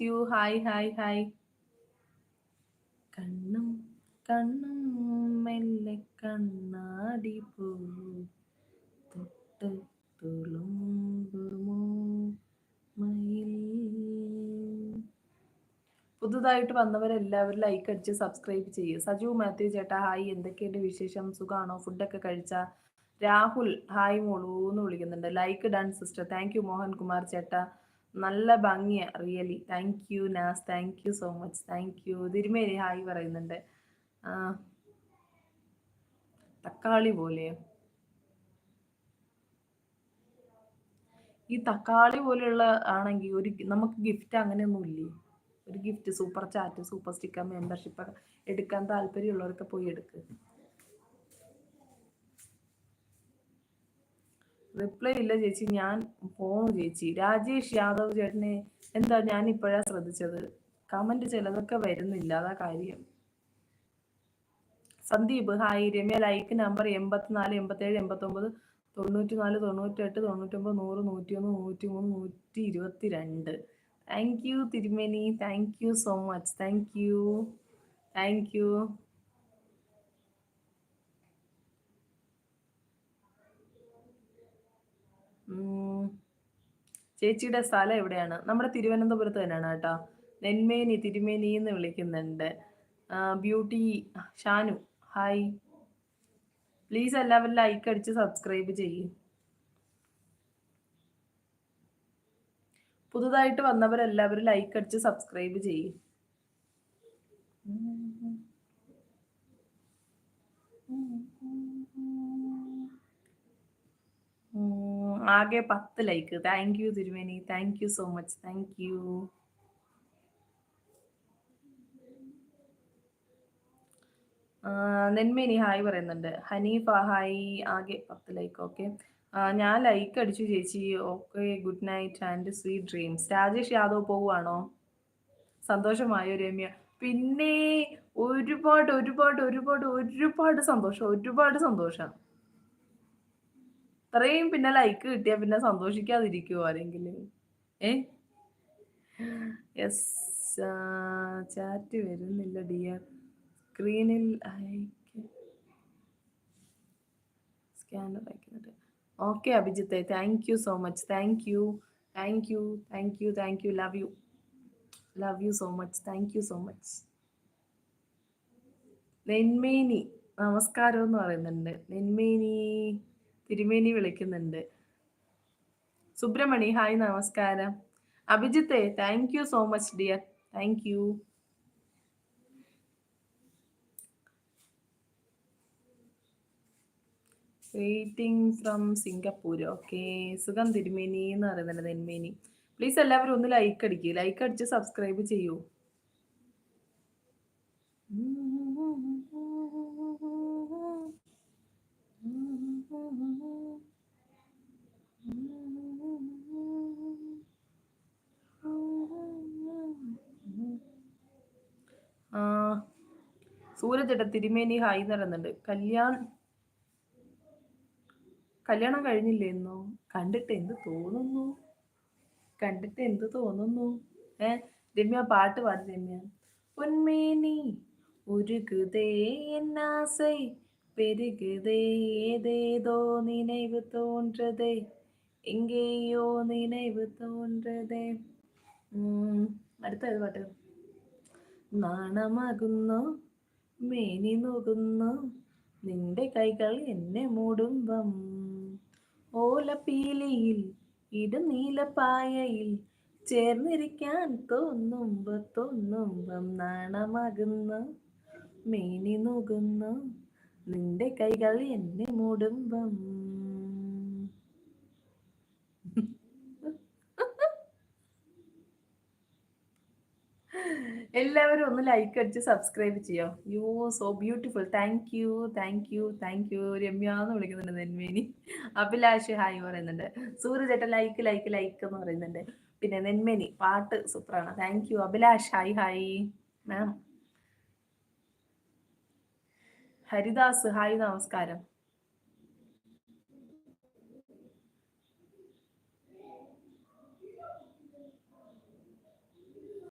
Mathew hi hi hi കണ്ണും കണ്ണും മെല്ലെ കണ്ണാടി പോ തൊട്ട് തുളുമ്പുമോ മയിൽ. പുതുതായിട്ട് വന്നവരെല്ലാവരും ലൈക്ക് അടിച്ച് സബ്സ്ക്രൈബ് ചെയ്യുക സജു മാത്യു ചേട്ടാ ഹായ് എന്തൊക്കെയുണ്ട് വിശേഷം? സുഖാണോ? ഫുഡൊക്കെ കഴിച്ച രാഹുൽ ഹായ് മോളൂ എന്ന് വിളിക്കുന്നുണ്ട്. Like done sister thank you Mohan Kumar ചേട്ടാ. നല്ല ഭംഗിയാ really. Thank you Naz. Thank you so much thank you Thirumeni hi പറയുന്നുണ്ട്. തക്കാളി പോലെ ഈ തക്കാളി പോലെയുള്ള ആണെങ്കിൽ ഒരു നമുക്ക് ഗിഫ്റ്റ് അങ്ങനെയൊന്നും ഇല്ലേ ഒരു gift super chat super sticker membership എടുക്കാൻ താല്പര്യമുള്ളവരൊക്കെ പോയി എടുക്ക്. റിപ്ലൈ ഇല്ല ചേച്ചി ഞാൻ പോണു ചേച്ചി. രാജേഷ് യാദവ് ചേട്ടനെ എന്താ ഞാൻ ഇപ്പോഴാ ശ്രദ്ധിച്ചത്? കമന്റ് ചിലതൊക്കെ വരുന്നില്ല അതാ കാര്യം. Sandeep hi Ramya like number എൺപത്തിനാല് എൺപത്തേഴ് എൺപത്തൊമ്പത് തൊണ്ണൂറ്റി നാല് തൊണ്ണൂറ്റെട്ട് തൊണ്ണൂറ്റൊമ്പത് നൂറ് നൂറ്റിയൊന്ന് നൂറ്റി മൂന്ന് നൂറ്റി ഇരുപത്തി രണ്ട് thank you Thirumeni. Thank you so much thank you thank you ചേച്ചിയുടെ സ്ഥലം എവിടെയാണ്? നമ്മുടെ തിരുവനന്തപുരത്ത് തന്നെയാണ് കേട്ടോ. നെന്മേനി തിരുമേനി എന്ന് വിളിക്കുന്നുണ്ട്. ബ്യൂട്ടി ഷാനു ഹായ് പ്ലീസ് എല്ലാവരും ലൈക്ക് അടിച്ച് സബ്സ്ക്രൈബ് ചെയ്യും. പുതുതായിട്ട് വന്നവരെല്ലാവരും ലൈക്ക് അടിച്ച് സബ്സ്ക്രൈബ് ചെയ്യും. ഉം, ആകെ പത്ത് like thank you Thirumeni. Thank you so much thank you Nenmeni hi പറയുന്നുണ്ട്. ഹനീഫ ഹായ് ആകെ പത്ത് ലൈക്ക് ഓക്കെ ഞാൻ ലൈക്ക് അടിച്ചു ചേച്ചി. Okay good night and sweet dreams Rajesh Yadav പോവുകയാണോ സന്തോഷമായോ രമ്യ? പിന്നെ ഒരുപാട് ഒരുപാട് ഒരുപാട് ഒരുപാട് സന്തോഷം ഒരുപാട് സന്തോഷം. അത്രയും പിന്നെ ലൈക്ക് കിട്ടിയാൽ പിന്നെ സന്തോഷിക്കാതിരിക്കുമോ ആരെങ്കിലും? ഏ? യെസ് ചാറ്റ് വരുന്നില്ല ഡിയർ സ്ക്രീനിൽ okay അഭിജിത്തെ. Thank you so much thank you thank you thank you thank you love you love you so much thank you so much Nenmeni നമസ്കാരം എന്ന് പറയുന്നുണ്ട്. നെന്മേനി തിരുമേനി വിളിക്കുന്നുണ്ട്. സുബ്രഹ്മണി ഹായ് നമസ്കാരം. അഭിജിത്തെ thank you so much dear thank you waiting from Singapore okay സുഖം തിരുമേനി എന്ന് പറയുന്നുണ്ട് തെന്മേനി please എല്ലാവരും ഒന്ന് ലൈക്ക് അടിക്കുക ലൈക്ക് അടിച്ച് സബ്സ്ക്രൈബ് ചെയ്യൂ. സൂരജട തിരുമേനി ഹായി നടന്നുണ്ട് കല്യാൺ കല്യാണം കഴിഞ്ഞില്ലേ എന്നോ? കണ്ടിട്ട് എന്ത് തോന്നുന്നു? കണ്ടിട്ട് എന്ത് തോന്നുന്നു? ഏ? രമ്യ പാട്ട് പാടി രമ്യ. പൊന്മേനി ഉരുകുതേ എന്നാസൈ പെരുകുതേ ഏതേതോ നിனைவு തോன்றതേ എങ്കേയോ നിனைவு തോன்றതേ അടുത്ത പാട്ട്? നാണമാകുന്നു. മേനി നോകുന്നു നിന്റെ കൈകൾ എന്നെ മൂടുമ്പം. ഓലപ്പീലിയിൽ ഇടുനീലപ്പായയിൽ ചേർന്നിരിക്കാൻ തോന്നുമ്പ തോന്നുമ്പം നാണമാകുന്നു. മേനി നോകുന്നു നിന്റെ കൈകൾ എന്നെ മൂടുമ്പം. എല്ലാവരും ഒന്ന് ലൈക്ക് അടിച്ച് സബ്സ്ക്രൈബ് ചെയ്യോ. You so beautiful thank you thank you thank you Ramya എന്ന് വിളിക്കുന്നുണ്ട് നെന്മേനി. അഭിലാഷ് ഹായ് പറയുന്നുണ്ട്. സൂര്യ ചേട്ടൻ ലൈക്ക് ലൈക്ക് ലൈക്ക് എന്ന് പറയുന്നുണ്ട്. പിന്നെ നെന്മേനി പാട്ട് സൂപ്പറാണ്. Thank you Abhilash hi hi ma'am Haridas hi നമസ്കാരം.